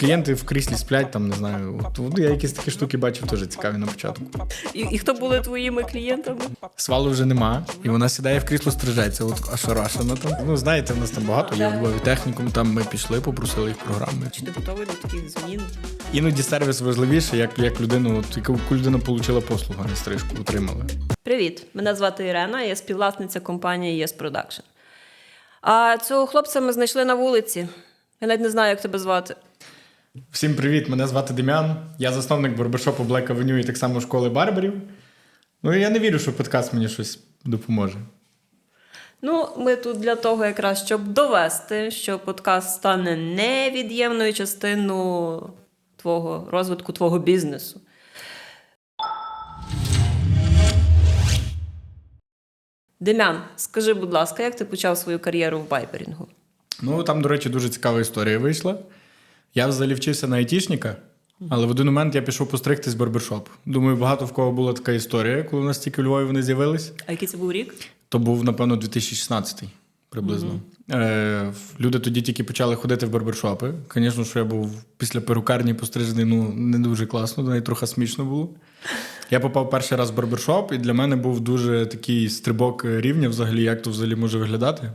клієнти в кріслі сплять, там не знаю. От, я якісь такі штуки бачив, теж цікаві на початку. І, і хто були твоїми клієнтами? Свалу вже нема, і вона сідає в крісло, стрижеться. От ошарашена там. Ну знаєте, в нас там багато є в Львові технікум. Там ми пішли, попросили їх програми. Чи ти готовий до таких змін? Іноді сервіс важливіше, як, як людину, от, яку людина отримала послугу, а не стрижку отримала. Привіт, мене звати Ірена, я співвласниця компанії Yes Production. А цього хлопця ми знайшли на вулиці. Я навіть не знаю, як тебе звати. Всім привіт! Мене звати Дем'ян. Я засновник барбершопу Black Avenue і так само школи барберів. Ну і я не вірю, що подкаст мені щось допоможе. Ну, ми тут для того, якраз щоб довести, що подкаст стане невід'ємною частиною твого розвитку твого бізнесу. Дем'ян, скажи, будь ласка, як ти почав свою кар'єру в байберінгу? Ну там, до речі, дуже цікава історія вийшла. Я взагалі вчився на айтішника, але в один момент я пішов постригтись в барбершоп. Думаю, багато в кого була така історія, коли у нас тільки у Львові вони з'явились. А який це був рік? То був, напевно, 2016 приблизно. Е, люди тоді тільки почали ходити в барбершопи. Звісно, що я був після перукарні пострижений, ну не дуже класно, навіть трохи смішно було. Я попав перший раз в барбершоп, і для мене був дуже такий стрибок рівня, взагалі, як то взагалі може виглядати.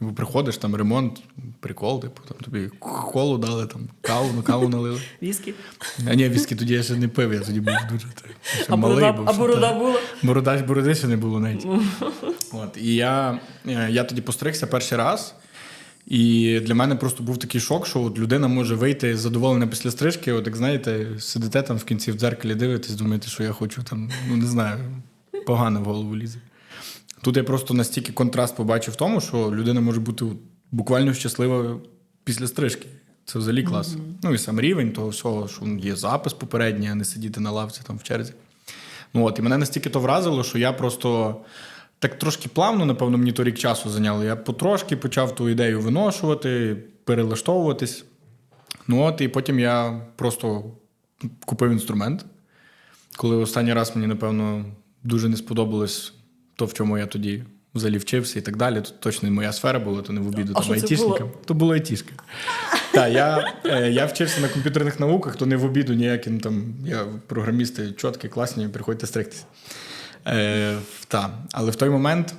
Бо приходиш, там ремонт, прикол, типу, там тобі колу дали, там каву, ну каву налили. Віскі? А ні, віскі тоді я ще не пив, я тоді був дуже так, ще А малий борода, був. а борода так. була? Борода, бороди ще не було навіть. От, і я, е, я тоді постригся перший раз. І для мене просто був такий шок, що от людина може вийти задоволена після стрижки. От як знаєте, сидите там в кінці в дзеркалі, дивитесь, думаєте, що я хочу там, ну не знаю, погано в голову лізе. Тут я просто настільки контраст побачив в тому, що людина може бути буквально щаслива після стрижки. Це взагалі клас. Ну і сам рівень того всього, що є запис попередній, а не сидіти на лавці там в черзі. Ну от, і мене настільки то вразило, що я просто так трошки плавно, напевно, мені то рік часу зайняло. Я потрошки почав ту ідею виношувати, перелаштовуватись. Ну от, і потім я просто купив інструмент. Коли останній раз мені, напевно, дуже не сподобалось то, в чому я тоді взагалі вчився і так далі. Тут точно не моя сфера була, то не в обіду А там айтішникам. То було айтішка. Так, я, е, я вчився на комп'ютерних науках, то не в обіду ніяким там. Я програмісти чіткі, класні, приходьте стригтися. Е, та. Але в той момент,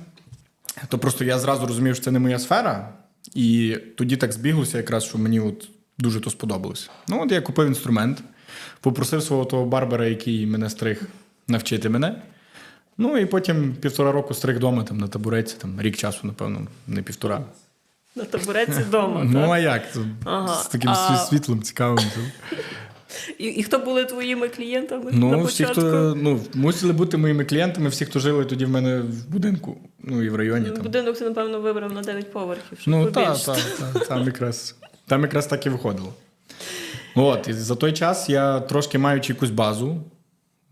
то просто я зразу розумів, що це не моя сфера, і тоді так збіглося, якраз, що мені от дуже то сподобалось. Ну, от я купив інструмент, попросив свого того барбера, який мене стриг, навчити мене. Ну і потім півтора року стриг вдома там, на табуреці, там, рік часу, напевно, не півтора. На табуреці вдома. Ну, а як? Ага, З таким а- світлим, цікавим. І, і хто були твоїми клієнтами на Ну, всі, хто ну, мусили бути моїми клієнтами, всі, хто жили тоді в мене в будинку, ну і в районі. Там. Будинок ти, напевно, вибрав на 9 поверхів, щоб Ну, так, так, та, там, якраз, там якраз так і виходило. От, і за той час я трошки маючи якусь базу,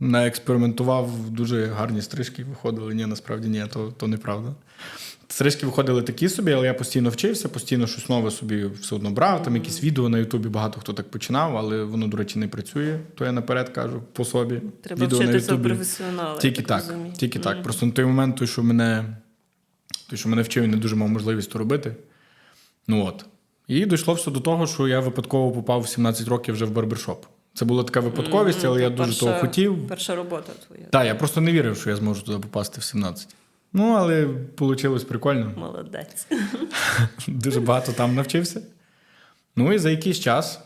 наекспериментував дуже гарні стрижки, виходили. Ні, насправді ні, то, то неправда. Стрижки виходили такі собі, але я постійно вчився, постійно щось нове собі все одно брав. Там якісь відео на Ютубі багато хто так починав, але воно, до речі, не працює. То я наперед кажу по собі. Треба Відео вчитися Ютубі. професіонала. Тільки так, розумію. тільки так. Просто на той момент, той, що мене, той, що мене вчив, і не дуже мав можливість то робити. Ну от. І дійшло все до того, що я випадково попав в 17 років вже в барбершоп. Це була така випадковість, але я дуже того хотів. Перша робота твоя. Так, я просто не вірив, що я зможу туди попасти в 17. Ну, але вийшло прикольно. Молодець. Дуже багато там навчився. Ну і за якийсь час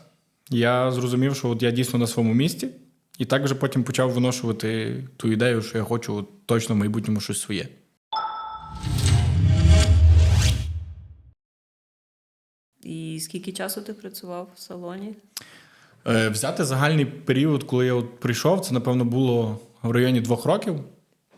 я зрозумів, що от я дійсно на своєму місці, і так вже потім почав виношувати ту ідею, що я хочу от точно в майбутньому щось своє. І скільки часу ти працював в салоні? Е, взяти загальний період, коли я от прийшов, це напевно було в районі двох років.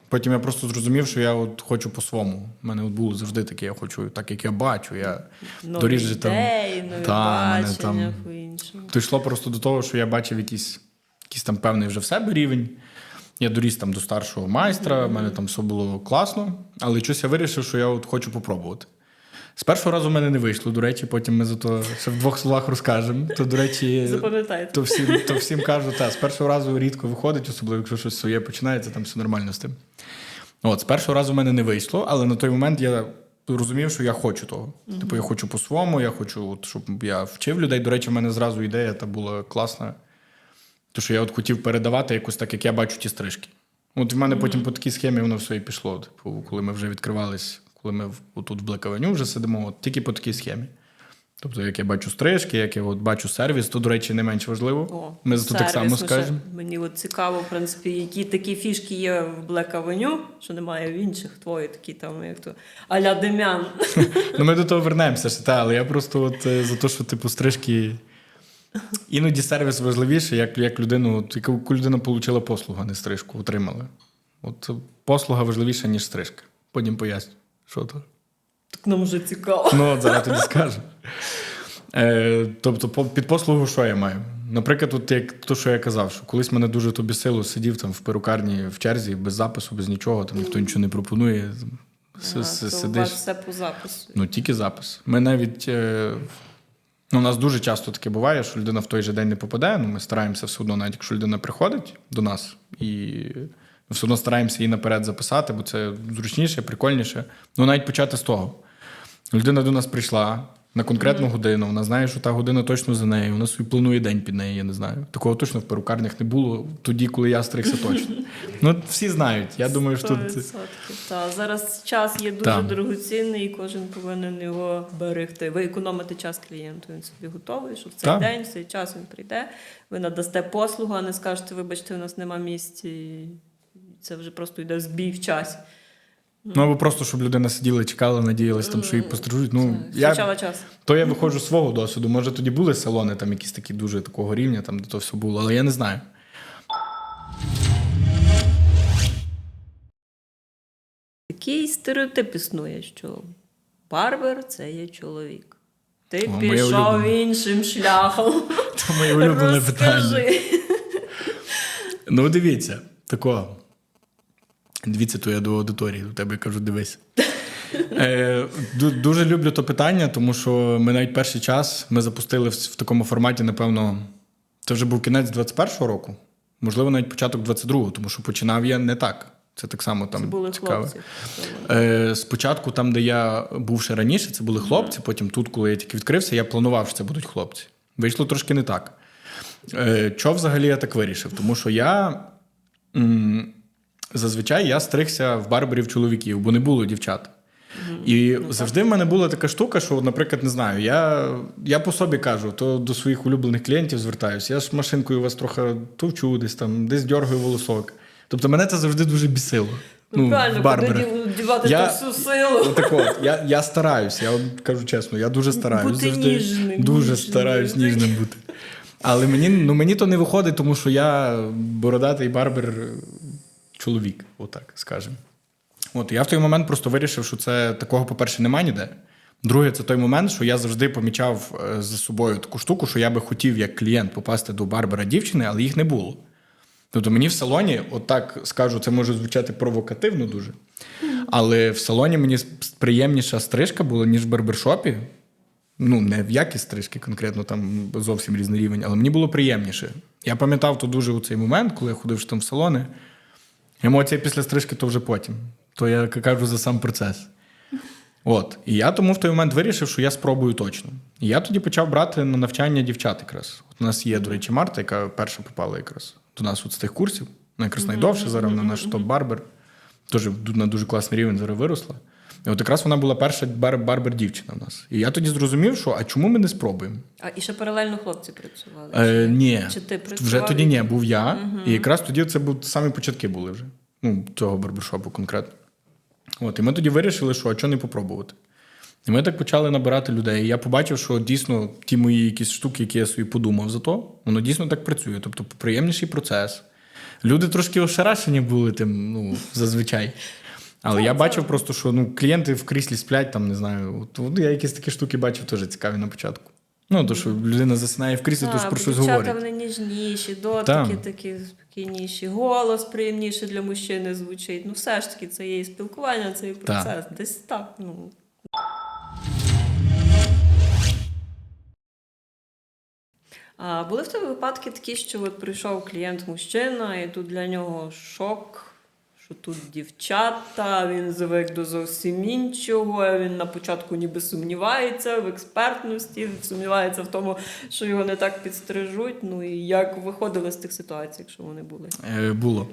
Потім я просто зрозумів, що я от хочу по-своєму. У мене от було завжди таке, я хочу так, як я бачу. Я Нові доріжджу там. нові Та, мене там- по-іншому. Дійшло просто до того, що я бачив якийсь, якийсь там певний вже в себе рівень. Я доріс там до старшого майстра, в мене там все було класно, але щось я вирішив, що я от хочу попробувати. З першого разу в мене не вийшло, до речі, потім ми за то ще в двох словах розкажемо. То, до речі, Запам'ятайте. то всім, то всім кажу, та, з першого разу рідко виходить, особливо якщо щось своє починається, там все нормально з тим. От, з першого разу в мене не вийшло, але на той момент я розумів, що я хочу того. Типу, я хочу по-своєму, я хочу, от, щоб я вчив людей. До речі, в мене зразу ідея та була класна. Тому що я от хотів передавати якось так, як я бачу ті стрижки. От в мене потім по такій схемі воно все і пішло. Типу, коли ми вже відкривались, коли ми тут в Блекавеню вже сидимо, от тільки по такій схемі. Тобто, як я бачу стрижки, як я от бачу сервіс, то, до речі, не менш важливо. О, ми за так само скажемо. Мені от цікаво, в принципі, які такі фішки є в Black Avenue, що немає в інших твої такі там, як то Аля Дем'ян. Ну, ми до того вернемося ще, та, але я просто от, е, за те, що типу стрижки. Іноді сервіс важливіше, як, як людину, от, яку людина отримала послугу, а не стрижку, отримала. От е, послуга важливіша, ніж стрижка. Потім поясню, що то. Так нам вже цікаво. Ну, от зараз тобі скажу. Е, тобто, під послугу що я маю? Наприклад, от як то, що я казав, що колись мене дуже то бісило, сидів там в перукарні в черзі, без запису, без нічого, там ніхто нічого не пропонує. С- Ага, то у вас все по запису. Ну, тільки запис. Ми навіть. Е, ну, у нас дуже часто таке буває, що людина в той же день не попадає. Ну, ми стараємося все одно, навіть якщо людина приходить до нас, і ми все одно стараємося її наперед записати, бо це зручніше, прикольніше. Ну, навіть почати з того. Людина до нас прийшла на конкретну годину, вона знає, що та година точно за нею, вона собі планує день під неї, я не знаю. Такого точно в перукарнях не було тоді, коли я стригся точно. Ну, всі знають. Я думаю, що тут. 100%. Та, зараз час є дуже дорогоцінний, і кожен повинен його берегти. Ви економите час клієнту. Він собі готовий, що в цей день, в цей час він прийде. Ви надасте послугу, а не скажете, вибачте, у нас нема місць. І це вже просто йде збій в часі. Ну, або просто, щоб людина сиділа, чекала, надіялась, там, що її пострижуть. Ну, я, час. то я виходжу з свого досвіду. Може, тоді були салони, там якісь такі дуже такого рівня, там, де то все було, але я не знаю. Такий стереотип існує, що барбер це є чоловік. Ти О, пішов улюблене. іншим шляхом. Це моє улюблене питання. Ну, дивіться, такого. Дивіться, то я до аудиторії, до тебе кажу, дивись. Е, дуже люблю то питання, тому що ми навіть перший час ми запустили в, в такому форматі, напевно, це вже був кінець 21-го року, можливо, навіть початок 22-го, тому що починав я не так. Це так само там Це були цікаво. хлопці. Е, спочатку, там, де я був ще раніше, це були хлопці. Потім тут, коли я тільки відкрився, я планував, що це будуть хлопці. Вийшло трошки не так. Е, чого взагалі я так вирішив? Тому що я м, зазвичай я стригся в барберів чоловіків, бо не було дівчат. І завжди в мене була така штука, що, наприклад, не знаю, я, я по собі кажу, то до своїх улюблених клієнтів звертаюся. Я ж машинкою вас трохи товчу, десь там, десь дьоргаю волосок. Тобто мене це завжди дуже бісило. Ну, правильно, в куди дівати Я- ту всю силу. Отак от, я, я стараюсь, я вам кажу чесно, я дуже стараюсь. Бути завжди, ніжним, Дуже ніжним. стараюсь ніжним бути. Але мені, ну, мені то не виходить, тому що я бородатий барбер чоловік, отак скажемо. От я в той момент просто вирішив, що це такого, по-перше, немає ніде. Друге, це той момент, що я завжди помічав е, за собою таку штуку, що я би хотів як клієнт попасти до барбера дівчини, але їх не було. Тобто мені в салоні, отак скажу, це може звучати провокативно дуже. Але в салоні мені приємніша стрижка була, ніж в барбершопі. Ну, не в якість стрижки конкретно, там зовсім різний рівень, але мені було приємніше. Я пам'ятав то дуже у цей момент, коли я ходив там в салони. Емоція після стрижки то вже потім. То я кажу за сам процес. От. І я тому в той момент вирішив, що я спробую точно. І я тоді почав брати на навчання дівчат якраз. От у нас є, до речі, Марта, яка перша попала якраз до нас от з тих курсів. Вона якраз найдовше зараз на наш топ-барбер. Теж на дуже класний рівень зараз виросла. І от якраз вона була перша бар- барбер-дівчина в нас. І я тоді зрозумів, що а чому ми не спробуємо? А і ще паралельно хлопці працювали. Е, ні, Чи ти працював? вже тоді ні, був я. І якраз тоді це був самі початки були вже. Ну, цього барбершопу конкретно. От, і ми тоді вирішили, що а чого не попробувати. І ми так почали набирати людей. І я побачив, що дійсно ті мої якісь штуки, які я собі подумав за то, воно дійсно так працює. Тобто приємніший процес. Люди трошки ошарашені були тим, ну, зазвичай. Але я бачив просто, що ну, клієнти в кріслі сплять, там, не знаю. От, от я якісь такі штуки бачив теж цікаві на початку. Ну, то, що людина засинає в кріслі, то ж Так, про щось дівчата говорять. вони ніжніші, дотики Так. такі спокійніші, голос приємніше для мужчини звучить. Ну, все ж таки, це є і спілкування, це і Так. процес. Десь так. Ну. А були в тебе випадки такі, що от прийшов клієнт мужчина, і тут для нього шок, що тут дівчата, він звик до зовсім іншого. Він на початку ніби сумнівається в експертності, сумнівається в тому, що його не так підстрижуть. Ну і як виходили з тих ситуацій, якщо вони були. Е, було.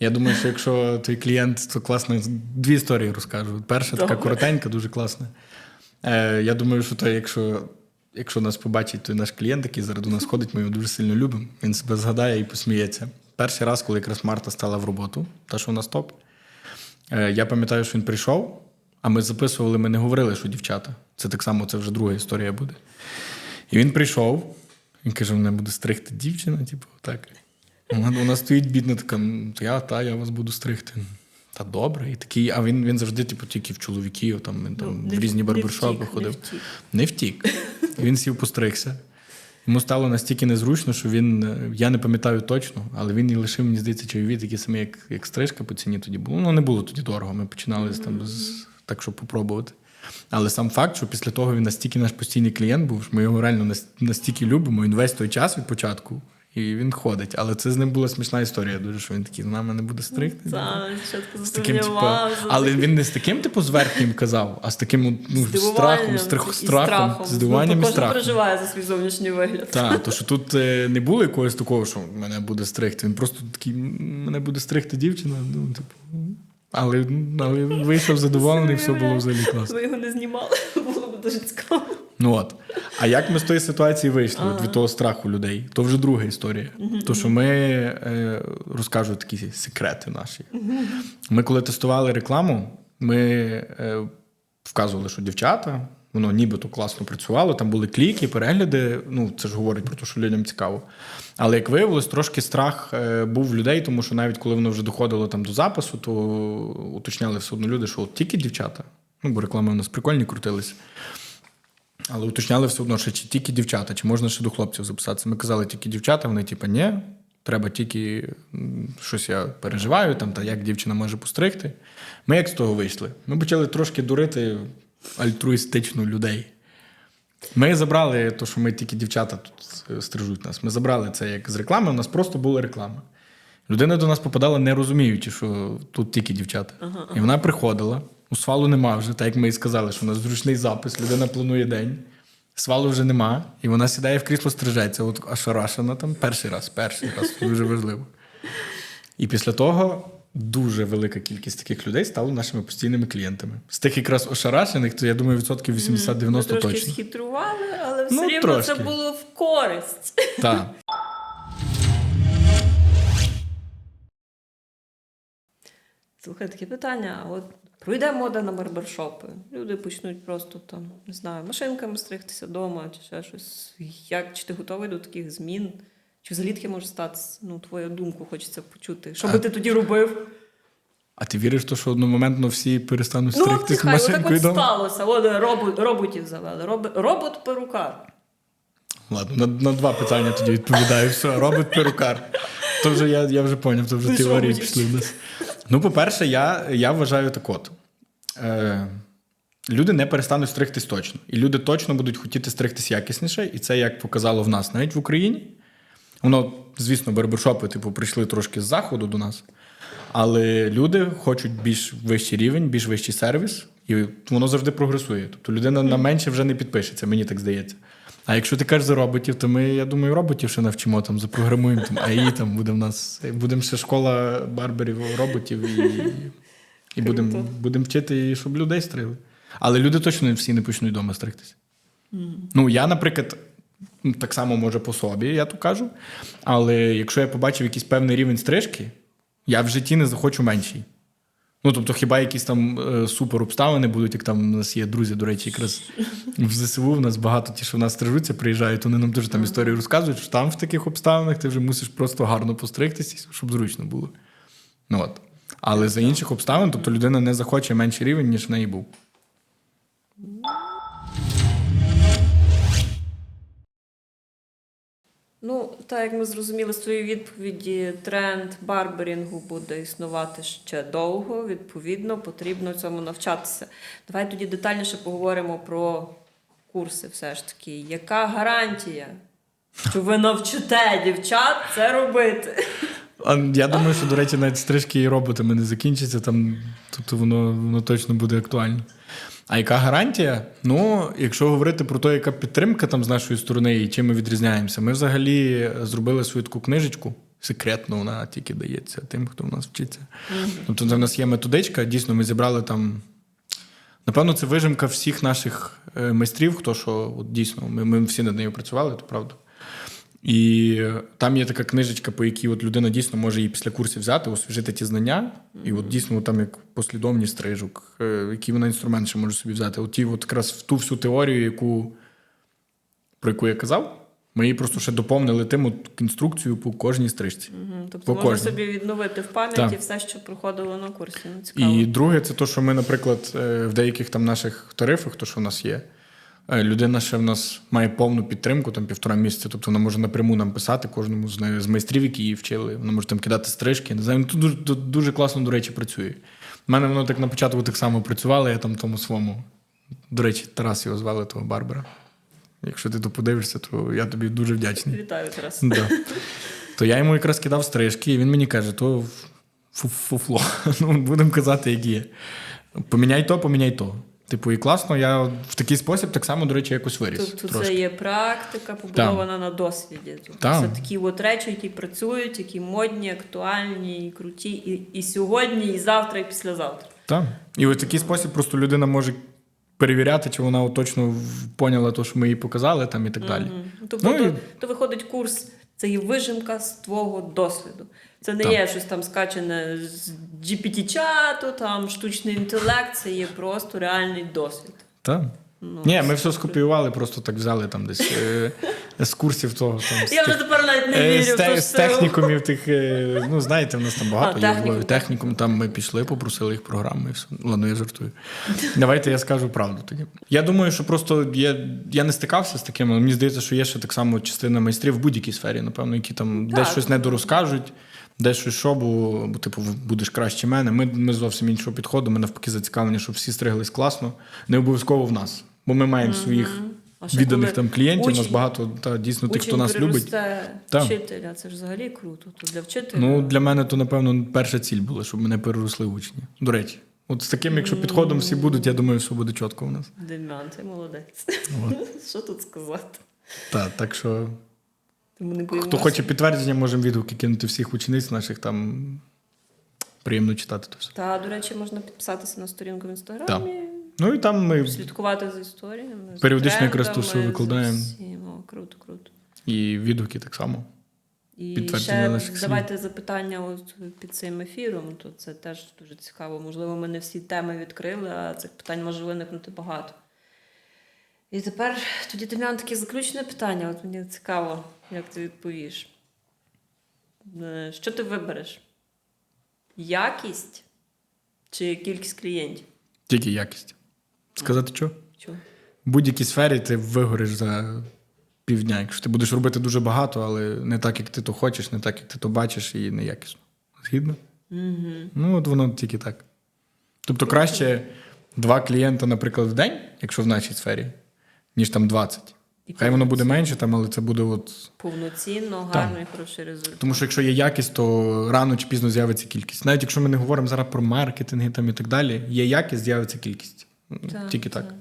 Я думаю, що якщо твій клієнт, то класно, дві історії розкажу. Перша така коротенька, дуже класна. Е, я думаю, що то, якщо, якщо нас побачить той наш клієнт, який зараз до нас ходить, ми його дуже сильно любимо. Він себе згадає і посміється. Перший раз, коли якраз Марта стала в роботу, та що у нас топ, е, я пам'ятаю, що він прийшов, а ми записували, ми не говорили, що дівчата. Це так само, це вже друга історія буде. І він прийшов, він каже: мене буде стригти дівчина, типу, так. Вона, вона стоїть бідна, така, «Ну, я, та, я вас буду стригти. Та добре. І такий, а він, він завжди, типу, тільки в чоловіків, там, він там Ну, в різні барбершопи ходив. не втік. Не втік. І він сів постригся. Йому стало настільки незручно, що він, е, я не пам'ятаю точно, але він і лишив, мені здається, чайові такі самі, як, як стрижка по ціні тоді було. Ну, не було тоді дорого. Ми починали з там з так, щоб попробувати. Але сам факт, що після того він настільки наш постійний клієнт був, що ми його реально настільки любимо, він весь той час від початку. І він ходить. Але це з ним була смішна історія. Дуже що він такий, з нами не буде стригти. Та, спочатку З таким, типу, але він не з таким, типу, зверхнім казав, а з таким ну, страхом, страх, і страхом, здивуванням ну, і кожен страхом. переживає за свій зовнішній вигляд. Так, то що тут е, не було якогось такого, що мене буде стригти. Він просто такий, мене буде стригти дівчина. Ну, типу. Але, але вийшов задоволений, все було взагалі класно. Ви його не знімали, було б дуже цікаво. Ну от. А як ми з тої ситуації вийшли ага. від того страху людей? То вже друга історія. То, що ми е, розкажу такі секрети наші. Ми, коли тестували рекламу, ми е, вказували, що дівчата, воно нібито класно працювало, там були кліки, перегляди. Ну, це ж говорить про те, що людям цікаво. Але як виявилось, трошки страх е, був в людей, тому що навіть коли воно вже доходило там до запису, то уточняли все одно люди, що от тільки дівчата. Ну, бо реклами у нас прикольні крутились. Але уточняли все одно, що чи тільки дівчата, чи можна ще до хлопців записатися. Ми казали тільки дівчата, вони типу, ні, треба тільки щось я переживаю, там, та як дівчина може постригти. Ми як з того вийшли? Ми почали трошки дурити альтруїстично людей. Ми забрали те, що ми тільки дівчата тут е, стрижуть нас. Ми забрали це як з реклами, у нас просто була реклама. Людина до нас попадала, не розуміючи, що тут тільки дівчата. І вона приходила, у свалу нема вже, так як ми і сказали, що у нас зручний запис, людина планує день. Свалу вже нема, і вона сідає в крісло стрижеться, от ошарашена там перший раз, перший раз, дуже важливо. І після того дуже велика кількість таких людей стало нашими постійними клієнтами. З тих якраз ошарашених, то я думаю, відсотків 80-90 Ми трошки точно. схитрували, але все Ну, рівно це було в користь. Так. Слухай, таке питання. От пройде мода на барбершопи. Люди почнуть просто там, не знаю, машинками стригтися вдома чи ще щось. Як чи ти готовий до таких змін? Чи взагалі таке може статися? Ну, твою думку хочеться почути. Що би ти тоді робив? А ти віриш, в те, що одномоментно всі перестануть Ну, от стригтись нехай, отак машинкою от вдома? сталося. От робот, роботів завели. Робот, робот-перукар. Ладно, на, на два питання тоді відповідаю. Все, робить перукар. То вже я, я вже поняв, то вже Ти теорії пішли в нас. Ну, по-перше, я, я вважаю так от. Е, люди не перестануть стригтись точно. І люди точно будуть хотіти стригтись якісніше, і це як показало в нас навіть в Україні. Воно, звісно, барбершопи, типу, прийшли трошки з заходу до нас. Але люди хочуть більш вищий рівень, більш вищий сервіс, і воно завжди прогресує. Тобто людина на менше вже не підпишеться, мені так здається. А якщо ти кажеш за роботів, то ми, я думаю, роботів ще навчимо, там, запрограмуємо там, АІ, там буде в нас, будемо ще школа барберів роботів і, і будемо будем вчити, щоб людей стригли. Але люди точно всі не почнуть вдома стригтися. Ну, я, наприклад, так само може по собі, я то кажу. Але якщо я побачив якийсь певний рівень стрижки, я в житті не захочу менший. Ну, тобто, хіба якісь там е, супер обставини будуть, як там у нас є друзі, до речі, якраз в ЗСУ в нас багато ті, що в нас стрижуться, приїжджають, вони нам дуже там історії розказують, що там в таких обставинах ти вже мусиш просто гарно постригтися, щоб зручно було. Ну от. Але за інших обставин, тобто людина не захоче менший рівень, ніж в неї був. Ну, так як ми зрозуміли з твоєї відповіді, тренд барберінгу буде існувати ще довго. Відповідно, потрібно цьому навчатися. Давай тоді детальніше поговоримо про курси, все ж таки. Яка гарантія, що ви навчите дівчат це робити? Я думаю, що, до речі, навіть стрижки і роботами не закінчаться, там тобто воно, воно точно буде актуально. А яка гарантія? Ну, якщо говорити про те, яка підтримка там з нашої сторони і чим ми відрізняємося, ми взагалі зробили свою таку книжечку. Секретно вона тільки дається тим, хто в нас вчиться. Тобто, це в нас є методичка. Дійсно, ми зібрали там. Напевно, це вижимка всіх наших е, майстрів, хто що от дійсно, ми, ми всі над нею працювали, то правда. І там є така книжечка, по якій от людина дійсно може її після курсів взяти, освіжити ті знання. І от дійсно там як послідовність стрижок, е, які вона інструмент ще може собі взяти. От ті, от якраз в ту всю теорію, яку, про яку я казав, ми її просто ще доповнили тим от інструкцію по кожній стрижці. Мгм. Тобто По можна кожній. собі відновити в пам'яті Так. все, що проходило на курсі. Ну, цікаво. І друге, це те, що ми, наприклад, е, в деяких там наших тарифах, то що в нас є, людина ще в нас має повну підтримку, там півтора місяця. Тобто вона може напряму нам писати кожному з, з майстрів, які її вчили. Вона може там кидати стрижки. Не знаю, ну, тут дуже, дуже класно, до речі, працює. У мене воно так на початку так само працювало, я там тому своєму. До речі, Тарас його звали, того Барбара. Якщо ти то подивишся, то я тобі дуже вдячний. Вітаю Тарас. Да. То я йому якраз кидав стрижки, і він мені каже, то фуфло. Ну, будемо казати, як є. Поміняй то, поміняй то. Типу, і класно, я в такий спосіб так само, до речі, якось виріс. Тобто трошки. це є практика, побудована на досвіді. Тобто Так. це такі от речі, які працюють, які модні, актуальні, і круті, і, і сьогодні, і завтра, і післязавтра. Так. І ось такий спосіб просто людина може перевіряти, чи вона точно поняла те, що ми їй показали, там і так далі. Мгм. Тобто, Ну, то, і- то виходить курс, це є вижимка з твого досвіду. Це не Так. є щось там скачане з GPT-чату, там штучний інтелект, це є просто реальний досвід. Так. Ну, Ні, ми все скопіювали, просто так взяли там десь е, з курсів того. Там, з Я вже тих- тепер навіть не Е, вірю З, те- з технікумів тих, е, ну знаєте, в нас там багато А, є технікум. Там ми пішли, попросили їх програми і все. Ладно, я жартую. Давайте я скажу правду тоді. Я думаю, що просто я, я не стикався з таким, але мені здається, що є ще так само частина майстрів в будь-якій сфері, напевно, які там Так. десь щось недорозкажуть. Десь щось що, бо, бо типу, будеш краще мене. Ми, ми зовсім іншого підходу. Ми навпаки зацікавлені, щоб всі стриглись класно. Не обов'язково в нас. Бо ми маємо своїх А ще відданих там клієнтів. У нас багато та, дійсно тих, хто нас любить. Так. вчителя, це ж взагалі круто. То для вчителя. Ну, для мене то, напевно, перша ціль була, щоб мене переросли учні. До речі, от з таким, якщо підходом всі будуть, я думаю, все буде чітко у нас. Дем'ян, ти молодець. Що тут сказати? Так, так що, Тому не хто хоче підтвердження, можемо відгуки кинути всіх учениць наших там. Приємно читати то все. Та, до речі, можна підписатися на сторінку в інстаграмі, Ну і там ми слідкувати за історіями. Періодично якраз все викладаємо. О, круто, круто. і відгуки так само. І ще давайте запитання от під цим ефіром, то це теж дуже цікаво. Можливо, ми не всі теми відкрили, а цих питань може виникнути багато. І тепер тоді Дем'ян таке заключне питання. От мені цікаво, як ти відповіш. Е, Що ти вибереш? Якість чи кількість клієнтів? Тільки якість. Сказати що? Чу. В будь-якій сфері ти вигориш за півдня. Якщо ти будеш робити дуже багато, але не так, як ти то хочеш, не так, як ти то бачиш, і неякісно. Згідно? Угу. Ну, от воно тільки так. Тобто краще два клієнта, наприклад, в день, якщо в нашій сфері, ніж там 20. Хай воно буде менше, там, але це буде от. Повноцінно, Так. гарний, хороший результат. Тому що якщо є якість, то рано чи пізно з'явиться кількість. Навіть якщо ми не говоримо зараз про маркетинги там і так далі, є якість, з'явиться кількість. Так, Тільки так.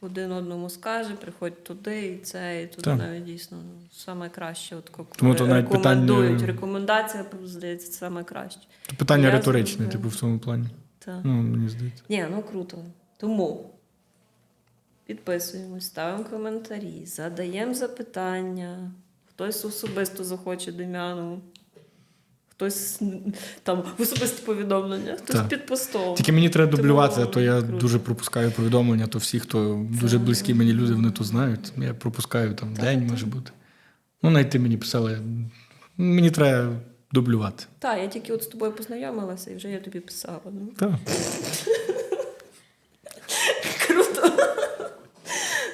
Один одному скаже, приходь туди, і це, і туди Так. навіть дійсно ну, саме краще. От, коли Тому то навіть рекомендують. питання- Рекомендація, здається, саме краще. То питання Я риторичне, зрозуміла. типу, в цьому плані. Так. Ну, мені здається. Ні, ну круто. Тому підписуємось, ставимо коментарі, задаємо запитання. Хтось особисто захоче Дем'яну, хтось там в особисті повідомлення, хтось Так. під постом. Тільки мені треба дублювати, а то я круто. дуже пропускаю повідомлення, то всі, хто дуже близькі мені люди, вони то знають. Я пропускаю там день, може бути. Ну, навіть ти мені писала. Мені треба дублювати. Так, я тільки от з тобою познайомилася і вже я тобі писала. Ну. Так. Круто.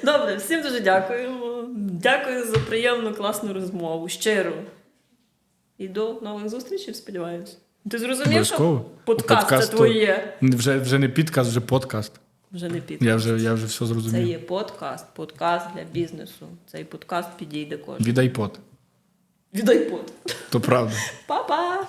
Добре, всім дуже дякуємо. Дякую за приємну, класну розмову. Щиро. І до нових зустрічей, сподіваюся. Ти зрозумів, що подкаст, Подкаст це твоє. Вже, вже не підкаст, вже подкаст. Вже не підкаст. Я вже, я вже все Це є подкаст, подкаст для бізнесу. Цей подкаст підійде кожен. Від iPod. від iPod. То правда. Па-па!